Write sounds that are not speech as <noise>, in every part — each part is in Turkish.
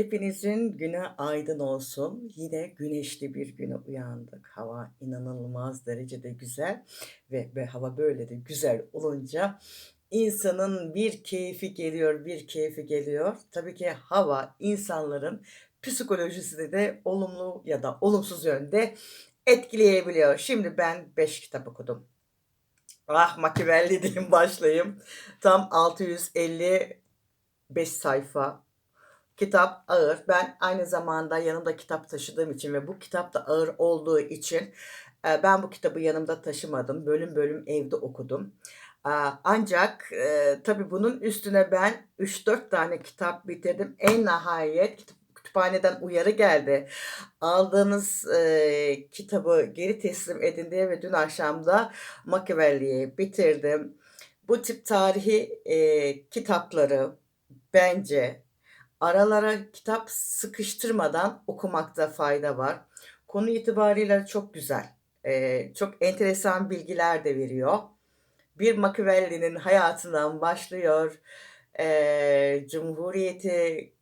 Hepinizin günü aydın olsun. Yine güneşli bir güne uyandık. Hava inanılmaz derecede güzel ve, ve hava böyle de güzel olunca insanın bir keyfi geliyor, bir keyfi geliyor. Tabii ki hava insanların psikolojisini de olumlu ya da olumsuz yönde etkileyebiliyor. Şimdi ben 5 kitap okudum. Ah Machiavelli <laughs> diyeyim başlayayım. Tam 655 sayfa Kitap ağır. Ben aynı zamanda yanımda kitap taşıdığım için ve bu kitap da ağır olduğu için ben bu kitabı yanımda taşımadım. Bölüm bölüm evde okudum. Ancak tabii bunun üstüne ben 3-4 tane kitap bitirdim. En nihayet kütüphaneden uyarı geldi. Aldığınız kitabı geri teslim edin diye ve dün akşam da Machiavelli'yi bitirdim. Bu tip tarihi kitapları bence Aralara kitap sıkıştırmadan okumakta fayda var. Konu itibariyle çok güzel. Eee, çok enteresan bilgiler de veriyor. Bir Machiavelli'nin hayatından başlıyor. Eee, Cumhuriyeti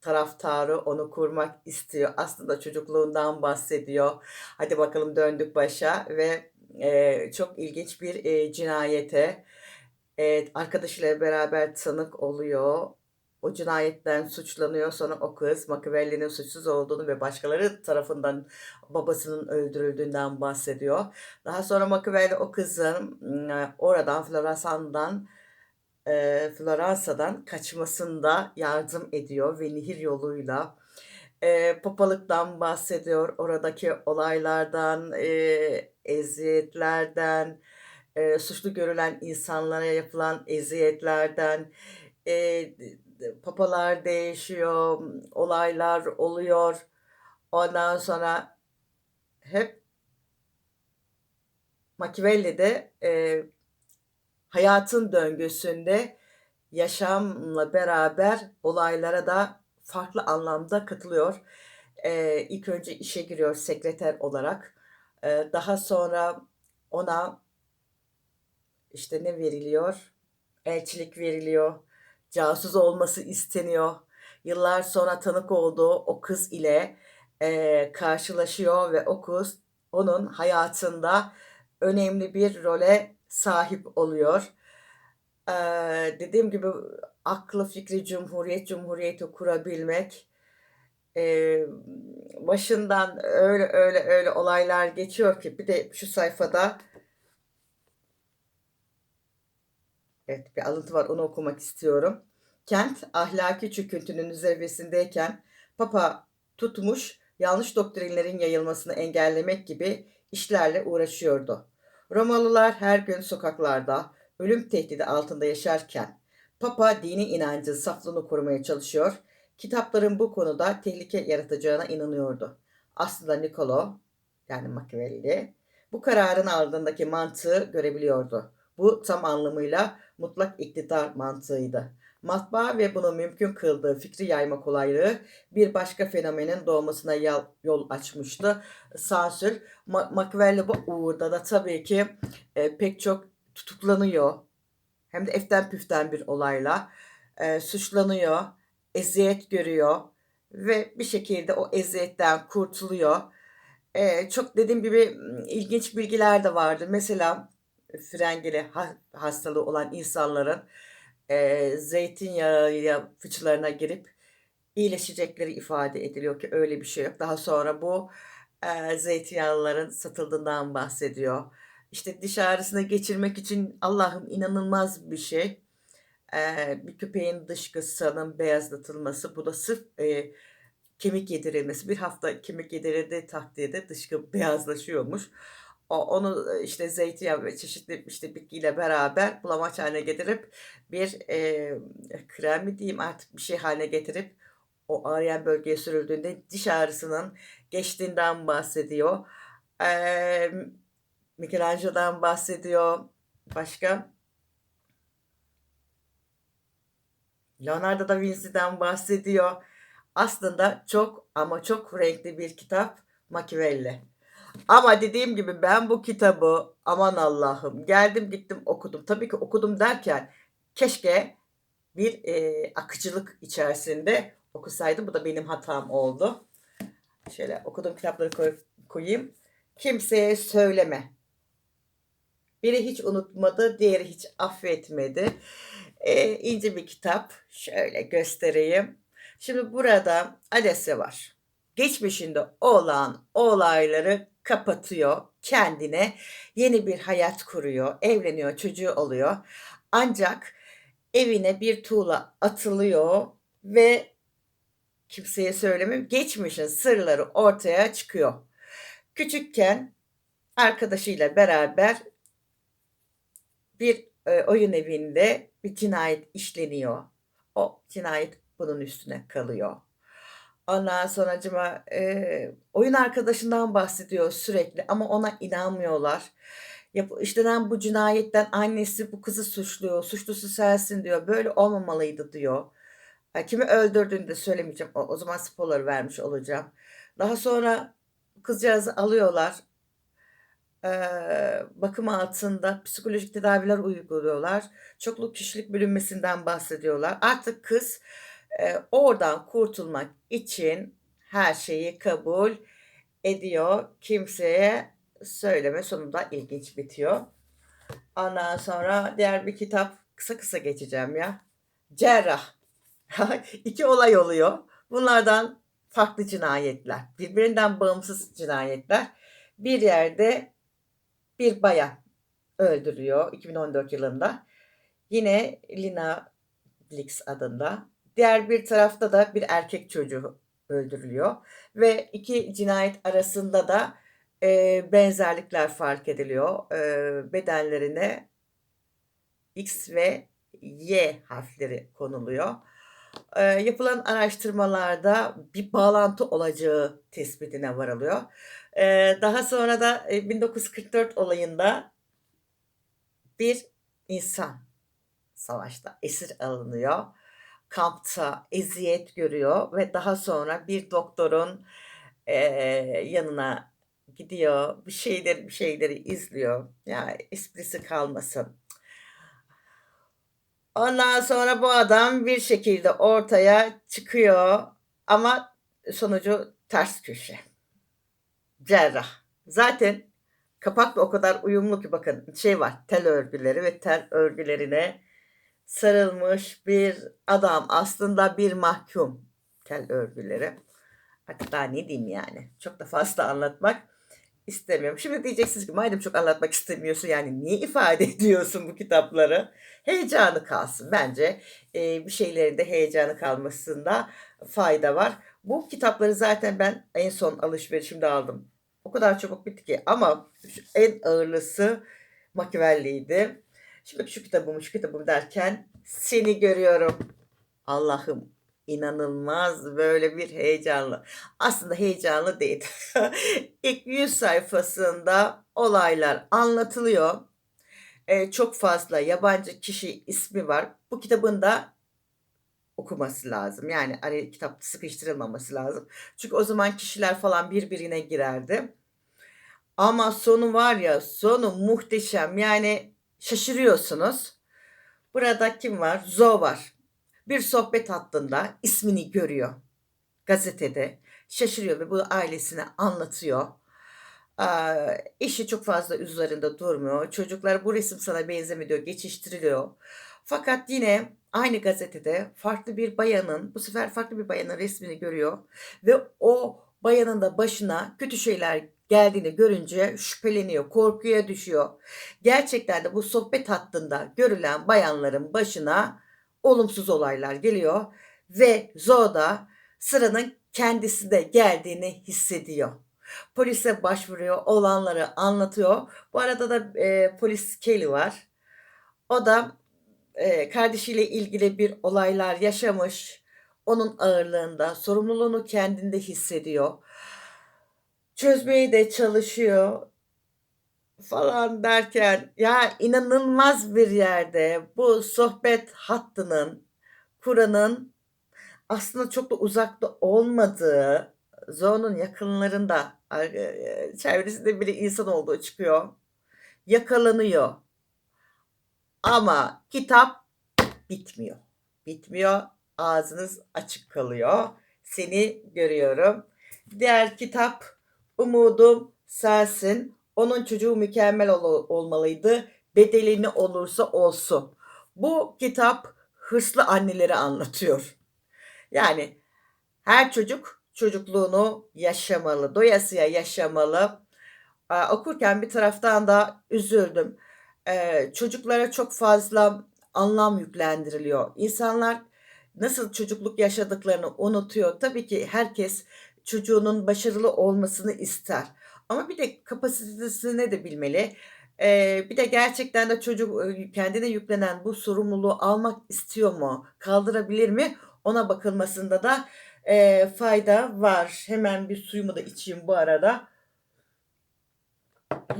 taraftarı onu kurmak istiyor. Aslında çocukluğundan bahsediyor. Hadi bakalım döndük başa ve eee, çok ilginç bir eee, cinayete eee, arkadaşıyla beraber tanık oluyor o cinayetten suçlanıyor. Sonra o kız Machiavelli'nin suçsuz olduğunu ve başkaları tarafından babasının öldürüldüğünden bahsediyor. Daha sonra Machiavelli o kızın oradan Florasan'dan e, Floransa'dan kaçmasında yardım ediyor ve nehir yoluyla e, papalıktan bahsediyor. Oradaki olaylardan, e, eziyetlerden, e, suçlu görülen insanlara yapılan eziyetlerden, e, papalar değişiyor, olaylar oluyor. Ondan sonra hep Machiavelli'de e, hayatın döngüsünde yaşamla beraber olaylara da farklı anlamda katılıyor. E, ilk önce işe giriyor sekreter olarak. E, daha sonra ona işte ne veriliyor? Elçilik veriliyor casus olması isteniyor. Yıllar sonra tanık olduğu o kız ile e, karşılaşıyor ve o kız onun hayatında önemli bir role sahip oluyor. Ee, dediğim gibi aklı fikri cumhuriyet cumhuriyeti kurabilmek e, başından öyle öyle öyle olaylar geçiyor ki bir de şu sayfada Evet bir alıntı var onu okumak istiyorum. Kent ahlaki çöküntünün zirvesindeyken Papa tutmuş yanlış doktrinlerin yayılmasını engellemek gibi işlerle uğraşıyordu. Romalılar her gün sokaklarda ölüm tehdidi altında yaşarken Papa dini inancın saflığını korumaya çalışıyor, kitapların bu konuda tehlike yaratacağına inanıyordu. Aslında Niccolo yani Machiavelli bu kararın ardındaki mantığı görebiliyordu. Bu tam anlamıyla mutlak iktidar mantığıydı. Matbaa ve bunu mümkün kıldığı fikri yayma kolaylığı bir başka fenomenin doğmasına yol açmıştı. Sansür. Ma Machiavelli bu uğurda da tabii ki e, pek çok tutuklanıyor. Hem de eften püften bir olayla e, suçlanıyor, eziyet görüyor ve bir şekilde o eziyetten kurtuluyor. E, çok dediğim gibi ilginç bilgiler de vardı. Mesela frengeli hastalığı olan insanların e, zeytinyağı fıçılarına girip iyileşecekleri ifade ediliyor ki öyle bir şey yok. Daha sonra bu e, zeytinyağlıların satıldığından bahsediyor. İşte diş ağrısını geçirmek için Allah'ım inanılmaz bir şey. E, bir köpeğin dışkısının beyazlatılması bu da sırf e, kemik yedirilmesi. Bir hafta kemik yedirildiği takdirde dışkı beyazlaşıyormuş. O, onu işte zeytinyağı ve çeşitli işte bitkiyle beraber bulamaç haline getirip bir e, krem mi diyeyim artık bir şey haline getirip o ağrıyan bölgeye sürüldüğünde diş ağrısının geçtiğinden bahsediyor. E, Michelangelo'dan bahsediyor. Başka? Leonardo da Vinci'den bahsediyor. Aslında çok ama çok renkli bir kitap Machiavelli. Ama dediğim gibi ben bu kitabı aman Allah'ım geldim gittim okudum. Tabii ki okudum derken keşke bir e, akıcılık içerisinde okusaydım. Bu da benim hatam oldu. Şöyle okuduğum kitapları koy- koyayım. Kimseye söyleme. Biri hiç unutmadı, diğeri hiç affetmedi. Ee, ince bir kitap. Şöyle göstereyim. Şimdi burada Alesya var. Geçmişinde olan olayları kapatıyor kendine. Yeni bir hayat kuruyor, evleniyor, çocuğu oluyor. Ancak evine bir tuğla atılıyor ve kimseye söylemem geçmişin sırları ortaya çıkıyor. Küçükken arkadaşıyla beraber bir e, oyun evinde bir cinayet işleniyor. O cinayet bunun üstüne kalıyor. Ondan sonracıma e, oyun arkadaşından bahsediyor sürekli ama ona inanmıyorlar. Yap, işlenen bu cinayetten annesi bu kızı suçluyor. Suçlusu sensin diyor. Böyle olmamalıydı diyor. Ha, kimi öldürdüğünü de söylemeyeceğim. O, o zaman spoiler vermiş olacağım. Daha sonra kızcağızı alıyorlar. Ee, bakım altında psikolojik tedaviler uyguluyorlar. Çokluk kişilik bölünmesinden bahsediyorlar. Artık kız oradan kurtulmak için her şeyi kabul ediyor. Kimseye söyleme sonunda ilginç bitiyor. Ondan sonra diğer bir kitap kısa kısa geçeceğim ya. Cerrah. <laughs> İki olay oluyor. Bunlardan farklı cinayetler. Birbirinden bağımsız cinayetler. Bir yerde bir bayan öldürüyor 2014 yılında. Yine Lina Blix adında. Diğer bir tarafta da bir erkek çocuğu öldürülüyor. Ve iki cinayet arasında da e, benzerlikler fark ediliyor. E, bedenlerine X ve Y harfleri konuluyor. E, yapılan araştırmalarda bir bağlantı olacağı tespitine varılıyor. E, daha sonra da e, 1944 olayında bir insan savaşta esir alınıyor. Kampta eziyet görüyor ve daha sonra bir doktorun e, yanına gidiyor, bir şeyleri bir şeyleri izliyor. Ya esprisi kalmasın. Ondan sonra bu adam bir şekilde ortaya çıkıyor ama sonucu ters köşe. Cerrah. Zaten kapakla o kadar uyumlu ki bakın şey var tel örgüleri ve tel örgülerine sarılmış bir adam aslında bir mahkum tel örgüleri. Artık daha ne diyeyim yani. Çok da fazla anlatmak istemiyorum. Şimdi diyeceksiniz ki madem çok anlatmak istemiyorsun yani niye ifade <laughs> ediyorsun bu kitapları? Heyecanı kalsın. Bence e, bir şeylerin de heyecanı kalmasında fayda var. Bu kitapları zaten ben en son alışverişimde aldım. O kadar çabuk bitti ki ama en ağırlısı Machiavelli'ydi. Şimdi şu kitabım, şu kitabım derken seni görüyorum. Allah'ım inanılmaz böyle bir heyecanlı. Aslında heyecanlı değil. <laughs> İlk 100 sayfasında olaylar anlatılıyor. Ee, çok fazla yabancı kişi ismi var. Bu kitabın da okuması lazım. Yani araya kitap sıkıştırılmaması lazım. Çünkü o zaman kişiler falan birbirine girerdi. Ama sonu var ya sonu muhteşem. Yani şaşırıyorsunuz. Burada kim var? Zo var. Bir sohbet hattında ismini görüyor. Gazetede. Şaşırıyor ve bu ailesine anlatıyor. Ee, eşi çok fazla üzerinde durmuyor. Çocuklar bu resim sana benzemiyor geçiştiriliyor. Fakat yine aynı gazetede farklı bir bayanın, bu sefer farklı bir bayanın resmini görüyor. Ve o bayanın da başına kötü şeyler geldiğini görünce şüpheleniyor, korkuya düşüyor. Gerçekten de bu sohbet hattında görülen bayanların başına olumsuz olaylar geliyor ve Zoda sıranın kendisinde geldiğini hissediyor. Polise başvuruyor, olanları anlatıyor. Bu arada da e, polis Kelly var. O da e, kardeşiyle ilgili bir olaylar yaşamış. Onun ağırlığında, sorumluluğunu kendinde hissediyor. Çözmeye de çalışıyor falan derken ya inanılmaz bir yerde bu sohbet hattının Kur'an'ın aslında çok da uzakta olmadığı Zo'nun yakınlarında e, çevresinde bile insan olduğu çıkıyor. Yakalanıyor. Ama kitap bitmiyor. Bitmiyor. ağzınız açık kalıyor. Seni görüyorum. Diğer kitap Umudum Sensin. Onun çocuğu mükemmel ol- olmalıydı. Bedeli ne olursa olsun. Bu kitap hırslı anneleri anlatıyor. Yani her çocuk çocukluğunu yaşamalı, doyasıya yaşamalı. Aa, okurken bir taraftan da üzüldüm. Ee, çocuklara çok fazla anlam yüklendiriliyor. İnsanlar nasıl çocukluk yaşadıklarını unutuyor. Tabii ki herkes çocuğunun başarılı olmasını ister. Ama bir de kapasitesini de bilmeli. Ee, bir de gerçekten de çocuk e, kendine yüklenen bu sorumluluğu almak istiyor mu? Kaldırabilir mi? Ona bakılmasında da e, fayda var. Hemen bir suyumu da içeyim bu arada.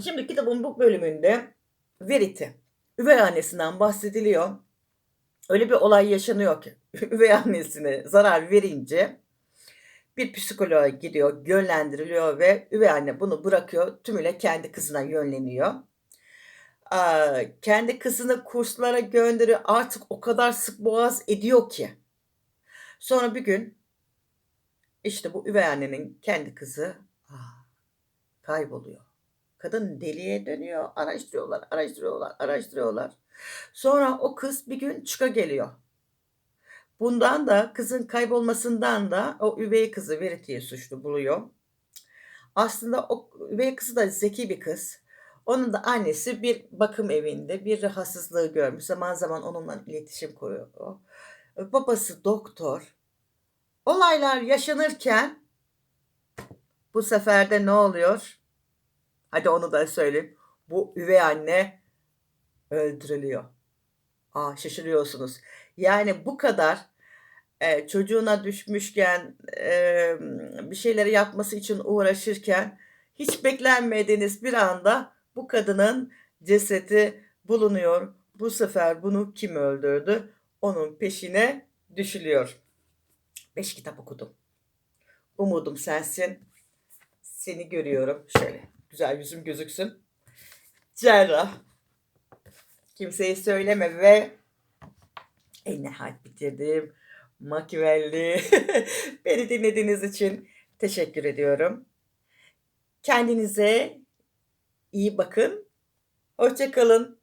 Şimdi kitabın bu bölümünde Verity, üvey annesinden bahsediliyor. Öyle bir olay yaşanıyor ki <laughs> üvey annesine zarar verince bir psikoloğa gidiyor, yönlendiriliyor ve üvey anne bunu bırakıyor. Tümüyle kendi kızına yönleniyor. Aa, kendi kızını kurslara gönderiyor. Artık o kadar sık boğaz ediyor ki. Sonra bir gün işte bu üvey annenin kendi kızı aa, kayboluyor. Kadın deliye dönüyor. Araştırıyorlar, araştırıyorlar, araştırıyorlar. Sonra o kız bir gün çıka geliyor. Bundan da kızın kaybolmasından da o üvey kızı Verity'yi suçlu buluyor. Aslında o üvey kızı da zeki bir kız. Onun da annesi bir bakım evinde bir rahatsızlığı görmüş. Zaman zaman onunla iletişim kuruyor. Babası doktor. Olaylar yaşanırken bu sefer de ne oluyor? Hadi onu da söyleyeyim. Bu üvey anne öldürülüyor. Aa şaşırıyorsunuz. Yani bu kadar e, çocuğuna düşmüşken e, bir şeyleri yapması için uğraşırken hiç beklenmediğiniz bir anda bu kadının cesedi bulunuyor. Bu sefer bunu kim öldürdü? Onun peşine düşülüyor. Beş kitap okudum. Umudum sensin. Seni görüyorum. Şöyle güzel yüzüm gözüksün. Cerrah. Kimseye söyleme ve en nihayet bitirdim. Machiavelli. <laughs> Beni dinlediğiniz için teşekkür ediyorum. Kendinize iyi bakın. Hoşça kalın.